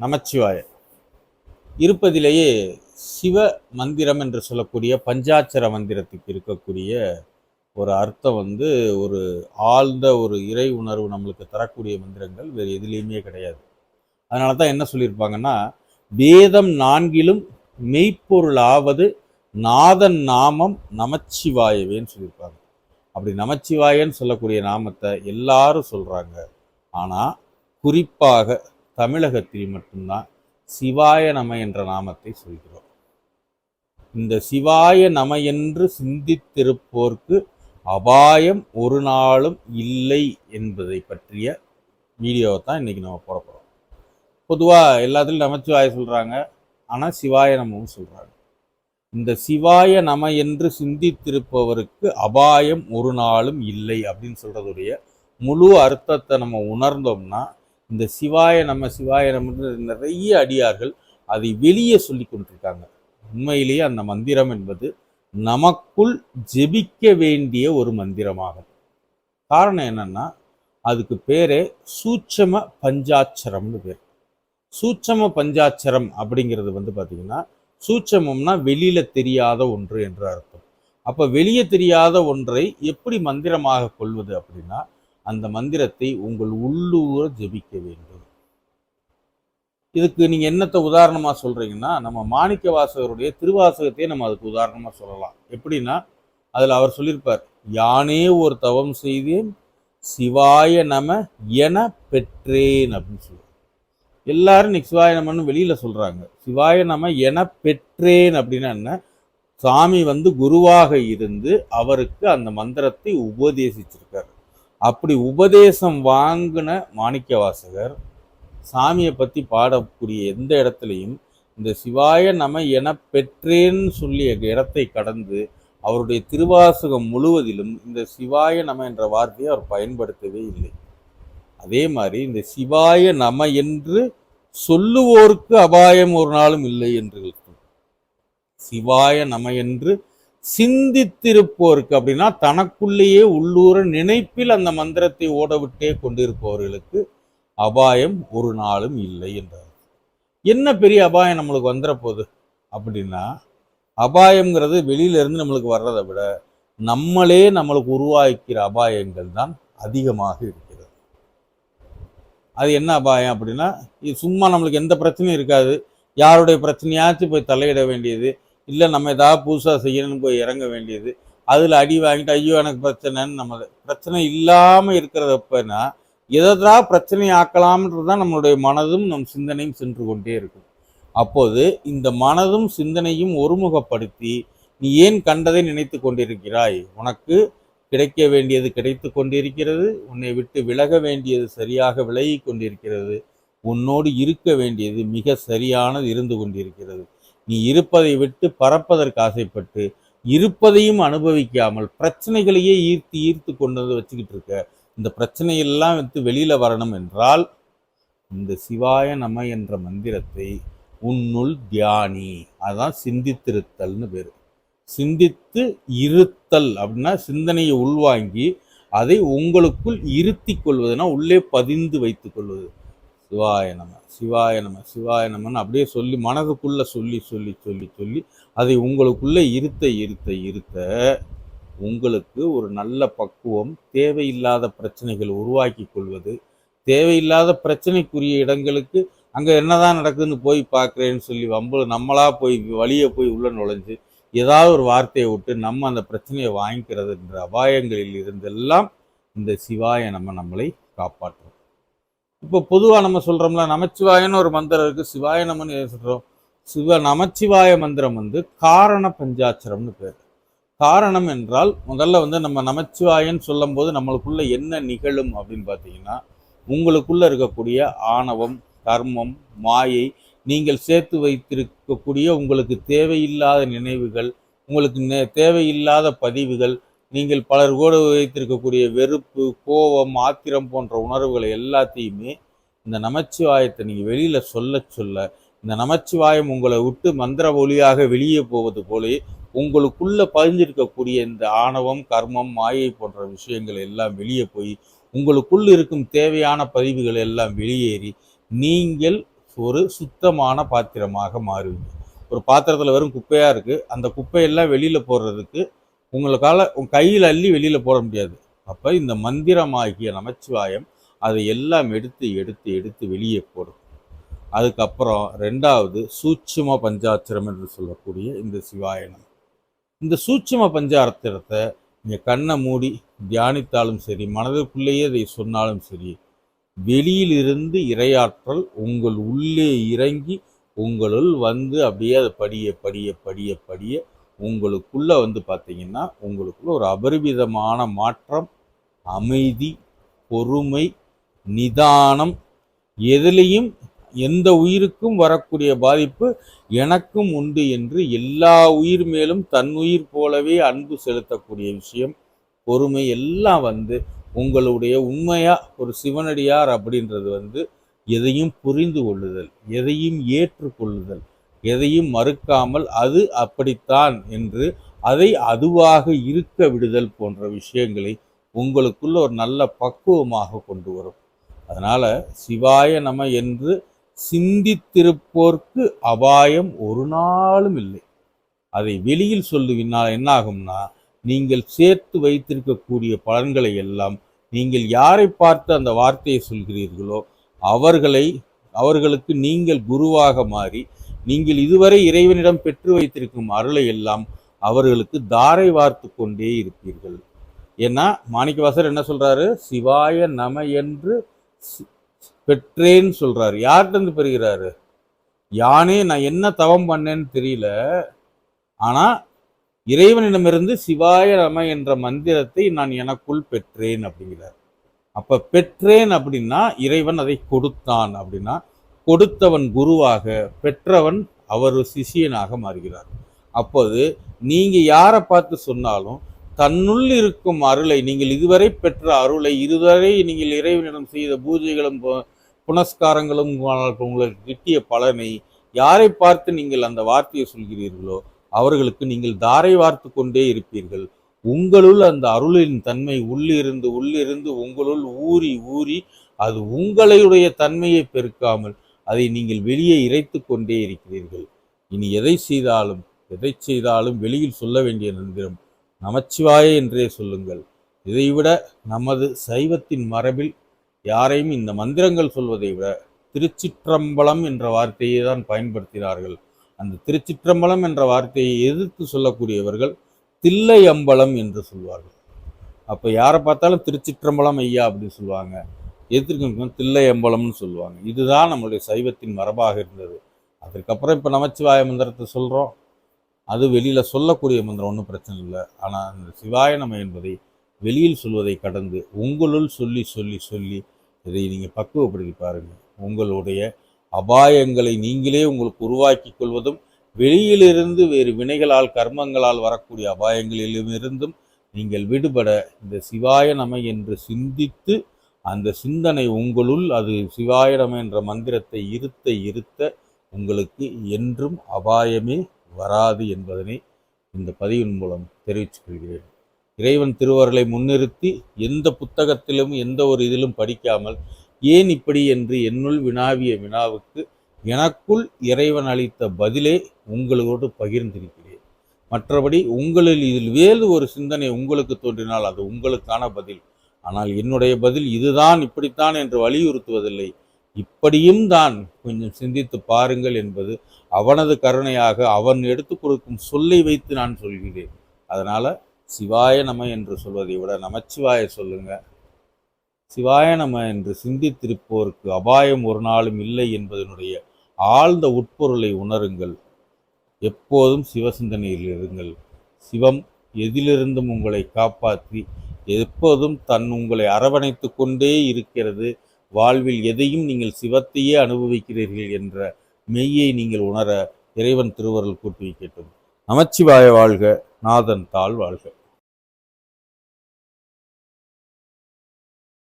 நமச்சிவாய. இருப்பதிலேயே சிவ மந்திரம் என்று சொல்லக்கூடிய பஞ்சாட்சர மந்திரத்துக்கு இருக்கக்கூடிய ஒரு அர்த்தம் வந்து ஒரு ஆழ்ந்த ஒரு இறை உணர்வு நம்மளுக்கு தரக்கூடிய மந்திரங்கள் வேறு எதுலேயுமே கிடையாது. அதனால தான் என்ன சொல்லியிருப்பாங்கன்னா வேதம் நான்கிலும் மெய்ப்பொருளாவது நாதன் நாமம் நமச்சிவாயவேன்னு சொல்லியிருப்பாங்க. அப்படி நமச்சிவாயன்னு சொல்லக்கூடிய நாமத்தை எல்லாரும் சொல்கிறாங்க ஆனால் குறிப்பாக தமிழகத்தில் மட்டும்தான் சிவாய நம என்ற நாமத்தை சொல்கிறோம். இந்த சிவாய நம என்று சிந்தித்திருப்போர்க்கு அபாயம் ஒரு நாளும் இல்லை என்பதை பற்றிய வீடியோவை தான் இன்றைக்கி நம்ம போட போகிறோம் பொதுவாக எல்லாத்துலையும் நமச்சிவாய சொல்கிறாங்க ஆனால் சிவாய நமவும் சொல்கிறாங்க இந்த சிவாய நம என்று சிந்தித்திருப்பவருக்கு அபாயம் ஒரு நாளும் இல்லை அப்படின்னு சொல்கிறதுடைய முழு அர்த்தத்தை நம்ம உணர்ந்தோம்னா இந்த சிவாய நம்ம சிவாய நம்ம நிறைய அடியார்கள் அதை வெளியே சொல்லி கொண்டிருக்காங்க. உண்மையிலேயே அந்த மந்திரம் என்பது நமக்குள் ஜெபிக்க வேண்டிய ஒரு மந்திரமாகும். காரணம் என்னன்னா அதுக்கு பேரே சூட்சம பஞ்சாட்சரம்னு பேர். சூட்சம பஞ்சாட்சரம் அப்படிங்கிறது வந்து பார்த்தீங்கன்னா சூட்சமம்னா வெளியில தெரியாத ஒன்று என்று அர்த்தம். அப்போ வெளியே தெரியாத ஒன்றை எப்படி மந்திரமாக கொள்வது அப்படின்னா அந்த மந்திரத்தை உங்கள் உள்ளூர ஜெபிக்க வேண்டும். இதுக்கு நீங்கள் என்னத்தை உதாரணமாக சொல்கிறீங்கன்னா நம்ம மாணிக்க வாசகருடைய திருவாசகத்தையே நம்ம அதுக்கு உதாரணமாக சொல்லலாம். எப்படின்னா அதில் அவர் சொல்லியிருப்பார் யானே ஒரு தவம் செய்தேன் சிவாய நம என பெற்றேன் அப்படின்னு சொல்லுவார். எல்லாரும் இன்னைக்கு சிவாய நமன்னு வெளியில் சொல்கிறாங்க சிவாய நம என பெற்றேன் அப்படின்னா என்ன? சாமி வந்து குருவாக இருந்து அவருக்கு அந்த மந்திரத்தை உபதேசிச்சிருக்காரு. அப்படி உபதேசம் வாங்கின மாணிக்க வாசகர் சாமியை பற்றி பாடக்கூடிய எந்த இடத்துலையும் இந்த சிவாய நம என பெற்றேன்னு சொல்லிய இடத்தை கடந்து அவருடைய திருவாசகம் முழுவதிலும் இந்த சிவாய நம என்ற வார்த்தையை அவர் பயன்படுத்தவே இல்லை. அதே மாதிரி இந்த சிவாய நம என்று சொல்லுவோருக்கு அபாயம் ஒரு நாளும் இல்லை என்று இருக்கும். சிவாய நம என்று சிந்தித்திருப்போருக்கு அப்படின்னா தனக்குள்ளேயே உள்ளூர நினைப்பில் அந்த மந்திரத்தை ஓடவிட்டே கொண்டிருப்பவர்களுக்கு அபாயம் ஒரு நாளும் இல்லை என்றார். என்ன பெரிய அபாயம் நம்மளுக்கு வந்துட போகுது அப்படின்னா அபாயம்ங்கிறது வெளியில இருந்து நம்மளுக்கு வர்றதை விட நம்மளே நம்மளுக்கு உருவாக்கிற அபாயங்கள் தான் அதிகமாக இருக்கிறது. அது என்ன அபாயம் அப்படின்னா இது சும்மா நம்மளுக்கு எந்த பிரச்சனையும் இருக்காது. யாருடைய பிரச்சனையாச்சும் போய் தலையிட வேண்டியது இல்லை நம்ம ஏதாவது புதுசாக செய்யணும்னு போய் இறங்க வேண்டியது. அதில் அடி வாங்கிட்டு ஐயோ எனக்கு பிரச்சனைன்னு நம்ம பிரச்சனை இல்லாமல் இருக்கிறதப்பனா எதா பிரச்சனை ஆக்கலாம்ன்றது தான் நம்மளுடைய மனதும் நம் சிந்தனையும் சென்று கொண்டே இருக்கும். அப்போது இந்த மனதும் சிந்தனையும் ஒருமுகப்படுத்தி நீ ஏன் கண்டதை நினைத்து கொண்டிருக்கிறாய்? உனக்கு கிடைக்க வேண்டியது கிடைத்து கொண்டிருக்கிறது உன்னை விட்டு விலக வேண்டியது சரியாக விலகி கொண்டிருக்கிறது உன்னோடு இருக்க வேண்டியது மிக சரியானது இருந்து கொண்டிருக்கிறது. நீ இருப்பதை விட்டு பறப்பதற்கு ஆசைப்பட்டு இருப்பதையும் அனுபவிக்காமல் பிரச்சனைகளையே ஈர்த்து ஈர்த்து கொண்டு வந்து வச்சுக்கிட்டு இருக்க. இந்த பிரச்சனையெல்லாம் வந்து வெளியில் வரணும் என்றால் இந்த சிவாய நம என்ற மந்திரத்தை உன்னுள் தியானி. அதான் சிந்தித்திருத்தல்னு பேர். சிந்தித்து இருத்தல் அப்படின்னா சிந்தனையை உள்வாங்கி அதை உங்களுக்குள் இருத்தி கொள்வதுனா உள்ளே பதிந்து வைத்துக் கொள்வது. சிவாய நம சிவாய நம சிவாய நமன்னு அப்படியே சொல்லி மனதுக்குள்ள சொல்லி சொல்லி சொல்லி சொல்லி அதை உங்களுக்குள்ளே இருத்த இருத்த இருத்த உங்களுக்கு ஒரு நல்ல பக்குவம் தேவையில்லாத பிரச்சனைகள் உருவாக்கி கொள்வது தேவையில்லாத பிரச்சனைக்குரிய இடங்களுக்கு அங்கே என்னதான் நடக்குதுன்னு போய் பார்க்குறேன்னு சொல்லி வம்பு நம்மளாக போய் வழியே போய் உள்ள நுழைஞ்சு ஏதாவது ஒரு வார்த்தையை விட்டு நம்ம அந்த பிரச்சனையை வாங்கிக்கிறதுன்ற அபாயங்களில் இருந்தெல்லாம் இந்த சிவாய நம்ம நம்மளை காப்பாற்றும். இப்போ பொதுவாக நம்ம சொல்கிறோம்ல நமச்சிவாயன்னு ஒரு மந்திரம் இருக்குது சிவாய நமன்னு சொல்கிறோம் சிவ நமச்சிவாய மந்திரம் வந்து காரண பஞ்சாட்சரம்னு பேர். காரணம் என்றால் முதல்ல வந்து நம்ம நமச்சிவாயன்னு சொல்லும்போது நம்மளுக்குள்ள என்ன நிகழும் அப்படின்னு பார்த்தீங்கன்னா உங்களுக்குள்ள இருக்கக்கூடிய ஆணவம் கர்மம் மாயை நீங்கள் சேர்த்து வைத்திருக்கக்கூடிய உங்களுக்கு தேவையில்லாத நினைவுகள் உங்களுக்கு நே- தேவையில்லாத பதிவுகள் நீங்கள் பலர் கூட வைத்திருக்கக்கூடிய வெறுப்பு கோபம் ஆத்திரம் போன்ற உணர்வுகளை எல்லாத்தையுமே இந்த நமச்சிவாயத்தை நீங்கள் வெளியில் சொல்ல சொல்ல இந்த நமச்சிவாயம் உங்களை விட்டு மந்திர ஒளியாக வெளியே போவது போலே உங்களுக்குள்ள பதிஞ்சிருக்கக்கூடிய இந்த ஆணவம் கர்மம் மாயை போன்ற விஷயங்கள் எல்லாம் வெளியே போய் உங்களுக்குள் இருக்கும் தேவையான பதிவுகள் எல்லாம் வெளியேறி நீங்கள் ஒரு சுத்தமான பாத்திரமாக மாறுவீங்க. ஒரு பாத்திரத்தில் வெறும் குப்பையாக இருக்குது அந்த குப்பையெல்லாம் வெளியில் போடுறதுக்கு உங்களுக்கால உங்கள் கையில் அள்ளி வெளியில் போட முடியாது. அப்போ இந்த மந்திரமாகிய நமச்சிவாயம் அதை எல்லாம் எடுத்து எடுத்து எடுத்து வெளியே போடும். அதுக்கப்புறம் ரெண்டாவது சூட்சும பஞ்சாத்திரம் என்று சொல்லக்கூடிய இந்த சிவாயனம். இந்த சூட்சும பஞ்சாத்திரத்தை நீங்கள் கண்ணை மூடி தியானித்தாலும் சரி மனதிற்குள்ளேயே அதை சொன்னாலும் சரி வெளியிலிருந்து இரையாற்றல் உங்கள் உள்ளே இறங்கி உங்களுள் வந்து அப்படியே அதை படிய படிய படிய படிய உங்களுக்குள்ள வந்து பார்த்தீங்கன்னா உங்களுக்குள்ள ஒரு அபரிவிதமான மாற்றம் அமைதி பொறுமை நிதானம் எதுலேயும் எந்த உயிருக்கும் வரக்கூடிய பாதிப்பு எனக்கும் உண்டு என்று எல்லா உயிர் மேலும் தன் உயிர் போலவே அன்பு செலுத்தக்கூடிய விஷயம். பொறுமை எல்லாம் வந்து உங்களுடைய உண்மையாக ஒரு சிவனடியார் அப்படின்றது வந்து எதையும் புரிந்து கொள்ளுதல் எதையும் ஏற்றுக்கொள்ளுதல் எதையும் மறுக்காமல் அது அப்படித்தான் என்று அதை அதுவாக இருக்க விடுதல் போன்ற விஷயங்களை உங்களுக்குள்ள ஒரு நல்ல பக்குவமாக கொண்டு வரும். அதனால் சிவாய நம என்று சிந்தித்திருப்போர்க்கு அபாயம் ஒரு நாளும் இல்லை. அதை வெளியில் சொல்லுவினால் என்னாகும்னா நீங்கள் சேர்த்து வைத்திருக்கக்கூடிய பலன்களை எல்லாம் நீங்கள் யாரை பார்த்து அந்த வார்த்தையை சொல்கிறீர்களோ அவர்களை அவர்களுக்கு நீங்கள் குருவாக மாறி நீங்கள் இதுவரை இறைவனிடம் பெற்று வைத்திருக்கும் அருளை எல்லாம் அவர்களுக்கு தாரை வார்த்து கொண்டே இருப்பீர்கள். ஏன்னா மாணிக்கவாசர் என்ன சொல்றாரு? சிவாய நம என்று பெற்றேன்னு சொல்றாரு. யார்கிட்டருந்து பெறுகிறாரு? யானே நான் என்ன தவம் பண்ணேன்னு தெரியல. ஆனா இறைவனிடமிருந்து சிவாய நம என்ற மந்திரத்தை நான் எனக்குள் பெற்றேன் அப்படிங்கிறார். அப்ப பெற்றேன் அப்படின்னா இறைவன் அதை கொடுத்தான் அப்படின்னா கொடுத்தவன் குருவாக பெற்றவன் அவர் சிஷியனாக மாறுகிறார். அப்போது நீங்கள் யாரை பார்த்து சொன்னாலும் தன்னுள் இருக்கும் அருளை நீங்கள் இதுவரை பெற்ற அருளை இதுவரை நீங்கள் இறைவனிடம் செய்த பூஜைகளும் பு- புனஸ்காரங்களும் உங்களுக்கு கிட்டிய பலனை யாரை பார்த்து நீங்கள் அந்த வார்த்தையை சொல்கிறீர்களோ அவர்களுக்கு நீங்கள் தாரை வார்த்து கொண்டே இருப்பீர்கள். உங்களுள் அந்த அருளின் தன்மை உள்ளிருந்து உள்ளிருந்து உங்களுள் ஊறி ஊறி அது உங்களுடைய தன்மையை பெருக்காமல் அதை நீங்கள் வெளியே இறைத்து கொண்டே இருக்கிறீர்கள். இனி எதை செய்தாலும் எதை செய்தாலும் வெளியில் சொல்ல வேண்டிய நந்திரம் நமச்சிவாய என்றே சொல்லுங்கள். இதைவிட நமது சைவத்தின் மரபில் யாரையும் இந்த மந்திரங்கள் சொல்வதை விட திருச்சிற்றம்பலம் என்ற வார்த்தையை தான் பயன்படுத்தினார்கள். அந்த திருச்சிற்றம்பலம் என்ற வார்த்தையை எதிர்த்து சொல்லக்கூடியவர்கள் தில்லை அம்பலம் என்று சொல்வார்கள். அப்போ யாரை பார்த்தாலும் திருச்சிற்றம்பலம் ஐயா அப்படின்னு சொல்லுவாங்க. எதிர்க்கு தில்லை அம்பலம்னு சொல்லுவாங்க. இதுதான் நம்மளுடைய சைவத்தின் மரபாக இருந்தது. அதுக்கப்புறம் இப்போ நமச்சிவாய மந்திரத்தை சொல்கிறோம் அது வெளியில் சொல்லக்கூடிய மந்திரம் ஒன்றும் பிரச்சனை இல்லை. ஆனால் அந்த சிவாய நம என்பதை வெளியில் சொல்வதை கடந்து உங்களுள் சொல்லி சொல்லி சொல்லி இதை நீங்கள் பக்குவப்படுத்தி பாருங்கள் உங்களுடைய அபாயங்களை நீங்களே உங்களுக்கு உருவாக்கி கொள்வதும் வெளியிலிருந்து வேறு வினைகளால் கர்மங்களால் வரக்கூடிய அபாயங்களிலிருந்தும் நீங்கள் விடுபட இந்த சிவாய நம என்று சிந்தித்து அந்த சிந்தனை உங்களுள் அது சிவாயிடம் என்ற மந்திரத்தை இருத்த இருத்த உங்களுக்கு என்றும் அபாயமே வராது என்பதனை இந்த பதிவின் மூலம் தெரிவித்துக் கொள்கிறேன். இறைவன் திருவருளை முன்னிறுத்தி எந்த புத்தகத்திலும் எந்த ஒரு இதிலும் படிக்காமல் ஏன் இப்படி என்று என்னுள் வினாவிய வினாவுக்கு எனக்குள் இறைவன் அளித்த பதிலே உங்களோடு பகிர்ந்திருக்கிறேன். மற்றபடி உங்களில் இதில் வேறு ஒரு சிந்தனை உங்களுக்கு தோன்றினால் அது உங்களுக்கான பதில். ஆனால் என்னுடைய பதில் இதுதான் இப்படித்தான் என்று வலியுறுத்துவதில்லை. இப்படியும் தான் கொஞ்சம் சிந்தித்து பாருங்கள் என்பது அவனது கருணையாக அவன் எடுத்து கொடுக்கும் சொல்லை வைத்து நான் சொல்கிறேன். அதனால சிவாய நம என்று சொல்வதை விட நமச்சிவாய சொல்லுங்க. சிவாய நம என்று சிந்தித்திருப்போருக்கு அபாயம் ஒரு நாளும் இல்லை என்பதனுடைய ஆழ்ந்த உட்பொருளை உணருங்கள். எப்போதும் சிவசிந்தனையில் இருங்கள். சிவம் எதிலிருந்தும் உங்களை காப்பாற்றி எப்போதும் தன் உங்களை அரவணைத்து கொண்டே இருக்கிறது. வாழ்வில் எதையும் நீங்கள் சிவத்தையே அனுபவிக்கிறீர்கள் என்ற மெய்யை நீங்கள் உணர இறைவன் திருவருள் கூட்டி வைக்கட்டும். நமச்சிவாய வாழ்க நாதன் தாழ் வாழ்க.